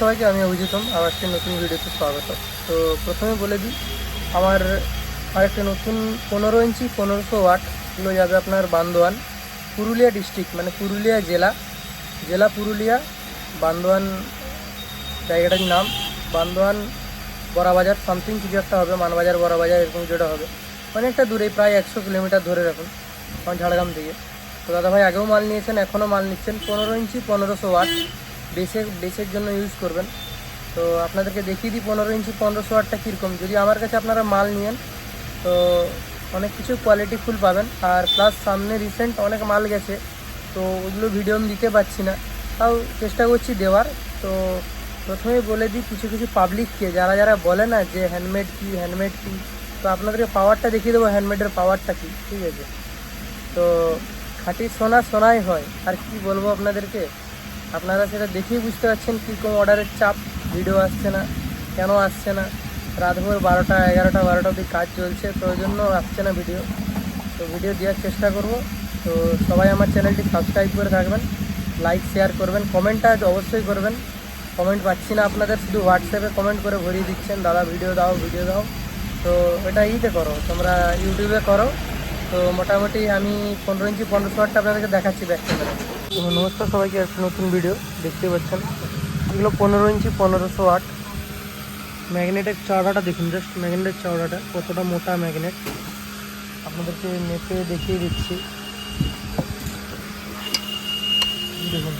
সবাইকে, আমি অভিজিতম আবার একটি নতুন ভিডিওতে স্বাগত। তো প্রথমে বলে দিই, আমার আরেকটা নতুন পনেরো ইঞ্চি, পনেরোশো ওয়াট এগুলো যাবে আপনার বান্দোয়ান, পুরুলিয়া ডিস্ট্রিক্ট মানে পুরুলিয়া জেলা। জেলা পুরুলিয়া, বান্দোয়ান জায়গাটার নাম। বান্দোয়ান বড়াবাজার সামথিং কিছু একটা হবে, মানবাজার বড়াবাজার, এরকম যেটা হবে। অনেকটা দূরে, প্রায় একশো কিলোমিটার ধরে রাখুন আমার ঝাড়গ্রাম থেকে তো দাদাভাই আগেও মাল নিয়েছেন, এখনও মাল নিচ্ছেন। পনেরো ইঞ্চি, পনেরোশো ওয়াট। বেসের বেসের জন্য ইউজ করবেন। তো আপনাদেরকে দেখিয়ে দিই পনেরো ইঞ্চি, পনেরোশো ওয়াটটা কীরকম। যদি আমার কাছে আপনারা মাল নিয়েন, তো অনেক কিছু কোয়ালিটি ফুল পাবেন। আর প্লাস সামনে রিসেন্ট অনেক মাল গেছে, তো ওগুলো ভিডিও আমি দিতে পারছি না। তাও চেষ্টা করছি দেওয়ার। তো প্রথমেই বলে দিই, কিছু কিছু পাবলিককে যারা যারা বলে না যে হ্যান্ডমেড কি হ্যান্ডমেড কি, তো আপনাদেরকে পাওয়ারটা দেখিয়ে দেবো হ্যান্ডমেডের পাওয়ারটা কি, ঠিক আছে? তো খাঁটি সোনা সোনাই হয়। আর কি বলব আপনাদেরকে? আপনারা সেটা দেখেই বুঝতে পারছেন কীরকম অর্ডারের চাপ, ভিডিও আসছে না, কেন আসছে না। রাতভর বারোটা, এগারোটা, বারোটা অবধি কাজ চলছে তো ওই জন্য আসছে না ভিডিও। তো ভিডিও দেওয়ার চেষ্টা করব। তো সবাই আমার চ্যানেলটি সাবস্ক্রাইব করে থাকবেন, লাইক, শেয়ার করবেন কমেন্টটা অবশ্যই করবেন। কমেন্ট পাচ্ছি না আপনাদের, শুধু হোয়াটসঅ্যাপে কমেন্ট করে ভরিয়ে দিচ্ছেন, দাদা ভিডিও দাও ভিডিও দাও। তো এটা ইতে করো, তোমরা ইউটিউবে করো। তো মোটামুটি আমি পনেরো ইঞ্চি, পনেরো শোয়ারটা আপনাদেরকে দেখাচ্ছি ব্যাক ক্যামেরা নমস্কার সবাইকে, একটা নতুন ভিডিও দেখতে পাচ্ছেন। এগুলো পনেরো ইঞ্চি, পনেরোশো আট। ম্যাগনেটের চওড়াটা দেখুন জাস্ট ম্যাগনেটের চওড়াটা, কতটা মোটা ম্যাগনেট আপনাদেরকে মেপে দেখিয়ে দিচ্ছি। দেখুন।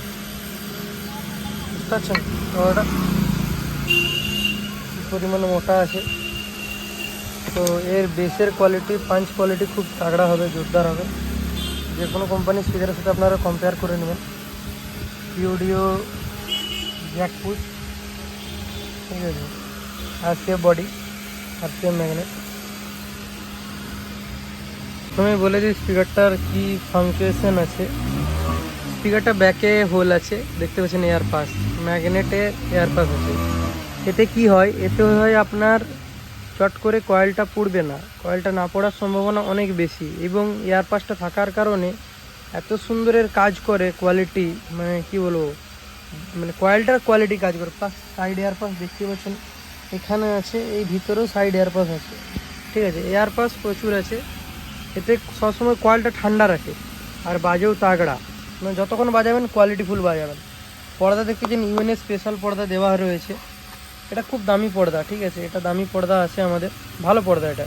বুঝতে পারছেন? চওড়াটা পরিমাণে মোটা আছে? তো এর বেসের কোয়ালিটি পাঞ্চ কোয়ালিটি খুব তাগড়া হবে, জোরদার হবে। যে কোনো কোম্পানির স্পিকারের সাথে আপনারা কম্পেয়ার করে নেবেন। পিওডিও জ্যাকপুট ঠিক আছে? আর সে বডি আর সে ম্যাগনেট তুমি বলে দিই স্পিকারটার কি ফাংশন আছে? স্পিকারটা ব্যাকে হোল আছে, দেখতে পাচ্ছেন এয়ার পাস ম্যাগনেটে এয়ার পাস আছে। এতে কি হয়? এতে হয় আপনার চট করে কয়েলটা পুড়বে না। কয়েলটা না পড়ার সম্ভাবনা অনেক বেশি এবং এয়ার পাসটা থাকার কারণে এত সুন্দরের কাজ করে কোয়ালিটি মানে কি বলব মানে কয়েলটার কোয়ালিটি কাজ করে। প্লাস সাইড এয়ার পাস দেখতে পাচ্ছেন, এখানে আছে, এই ভিতরেও সাইড এয়ার পাস আছে। ঠিক আছে এয়ার পাস প্রচুর আছে। এতে সবসময় কয়েলটা ঠান্ডা রাখে আর বাজেও তাগড়া। মানে যতক্ষণ বাজাবেন কোয়ালিটি ফুল বাজাবেন। পর্দা দেখতে যে ইউএনএ স্পেশাল পর্দা দেওয়া রয়েছে। এটা খুব দামি পর্দা, ঠিক আছে? এটা দামি পর্দা আছে আমাদের। ভালো পর্দা এটা।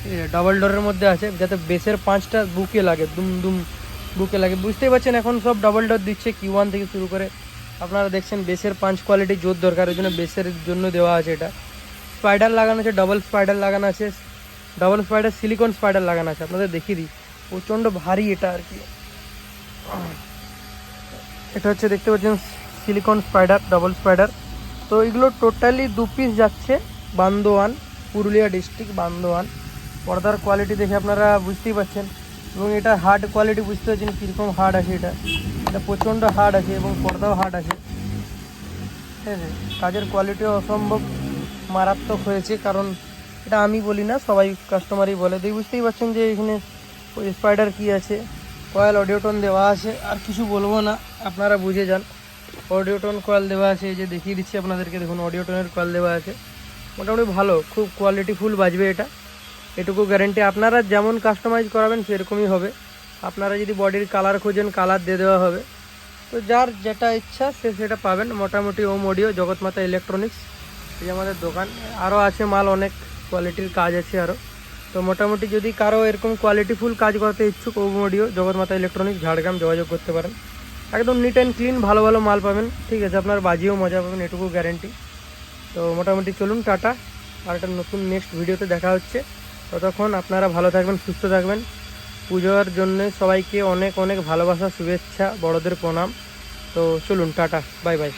ঠিক আছে ডাবল ডোরের মধ্যে আছে, যাতে বেসের পাঁচটা বুকে লাগে, দুম দুম বুকে লাগে। বুঝতেই পারছেন, এখন সব ডাবল ডোর দিচ্ছে কি ওয়ান থেকে শুরু করে। আপনারা দেখছেন বেসের পাঁচ কোয়ালিটি জোর দরকার, ওই জন্য বেসের জন্য দেওয়া আছে এটা। স্পাইডার লাগানো আছে ডবল স্পাইডার লাগানো আছে ডবল স্পাইডার সিলিকন স্পাইডার লাগানো আছে। আপনাদের দেখিয়ে দিই, প্রচণ্ড ভারী এটা আর কি। এটা হচ্ছে, দেখতে পাচ্ছেন সিলিকন স্পাইডার ডবল স্পাইডার তো এগুলো টোটালি দু পিস যাচ্ছে, বান্দোয়ান, পুরুলিয়া ডিস্ট্রিক্ট বান্দোয়ান। পর্দার কোয়ালিটি দেখে আপনারা বুঝতেই পারছেন। এবং এটা হার্ড কোয়ালিটি বুঝতে পারছেন কীরকম হার্ড আছে এটা। এটা প্রচণ্ড হার্ড আছে এবং পর্দাও হার্ড আছে। ঠিক আছে? কাজের কোয়ালিটিও অসম্ভব মারাত্মক হয়েছে, কারণ এটা আমি বলি না, সবাই কাস্টমারই বলে। দেখি বুঝতেই পারছেন যে এখানে স্পাইডার কি আছে কয়েল অডিওটন দেওয়া আছে, আর কিছু বলব না, আপনারা বুঝে যান। অডিওটন কয়েল দেওয়া আছে, এই যে দেখিয়ে দিচ্ছি আপনাদেরকে, দেখুন অডিওটনের কয়েল দেওয়া আছে। মোটামুটি ভালো, খুব কোয়ালিটি ফুল বাজবে এটা। এটুকু গ্যারেন্টি আপনারা যেমন কাস্টমাইজ করাবেন সেরকমই হবে। আপনারা যদি বডির কালার খোঁজেন কালার দিয়ে দেওয়া হবে। তো যার যেটা ইচ্ছা, সে সেটা পাবেন। মোটামুটি ওম অডিও জগৎমাতা ইলেকট্রনিক্স এই আমাদের দোকান আরও আছে মাল, অনেক কোয়ালিটির কাজ আছে আরও তো মোটামুটি যদি কারও এরকম কোয়ালিটি ফুল কাজ করতে ইচ্ছুক ওম অডিও জগৎমাতা ইলেকট্রনিক্স ঝাড়গ্রাম যোগাযোগ করতে পারেন। একদম নিট অ্যান্ড ক্লিন ভালো ভালো মাল পাবেন। ঠিক আছে, আপনার বাজিও মজা পাবেন, এটুকু গ্যারেন্টি তো মোটামুটি চলুন, টাটা। আর একটা নতুন নেক্সট ভিডিওতে দেখা হচ্ছে। ততক্ষণ আপনারা ভালো থাকবেন, সুস্থ থাকবেন। পুজোর জন্য সবাইকে অনেক অনেক ভালোবাসা, শুভেচ্ছা, বড়দের প্রণাম। তো চলুন, টাটা বাই বাই